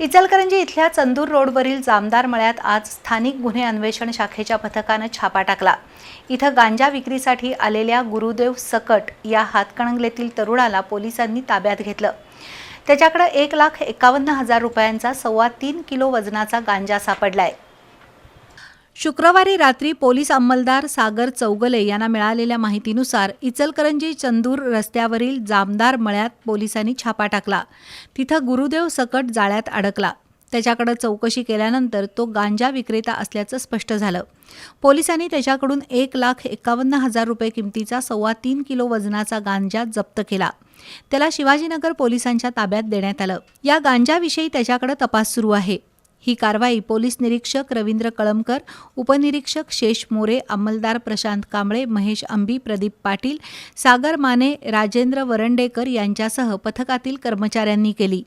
इचलकरंजी इथल्या चंदूर रोडवरील जामदार मळ्यात आज स्थानिक गुन्हे अन्वेषण शाखेच्या पथकानं छापा टाकला. इथं गांजा विक्रीसाठी आलेल्या गुरुदेव सकट या हातकणंगलेतील तरुणाला पोलिसांनी ताब्यात घेतलं. त्याच्याकडे एक लाख एकावन्न हजार रुपयांचा सव्वा तीन किलो वजनाचा गांजा सापडलाय. शुक्रवारी रात्री पोलीस अंमलदार सागर चौगले यांना मिळालेल्या माहितीनुसार इचलकरंजी चंदूर रस्त्यावरील जामदार मळ्यात पोलिसांनी छापा टाकला. तिथं गुरुदेव सकट जाळ्यात अडकला. त्याच्याकडे चौकशी केल्यानंतर तो गांजा विक्रेता असल्याचं स्पष्ट झालं. पोलिसांनी त्याच्याकडून एक लाख एकावन्न हजार रुपये किमतीचा सव्वा तीन किलो वजनाचा गांजा जप्त केला. त्याला शिवाजीनगर पोलिसांच्या ताब्यात देण्यात आलं. या गांजाविषयी त्याच्याकडे तपास सुरू आहे. ही कारवाई पोलीस निरीक्षक रवींद्र कळमकर उपनिरीक्षक शेष मोरे अंमलदार प्रशांत कांबळे महेश अंबी प्रदीप पाटील सागर माने राजेंद्र वरंडेकर यांच्यासह पथकातील कर्मचाऱ्यांनी केली.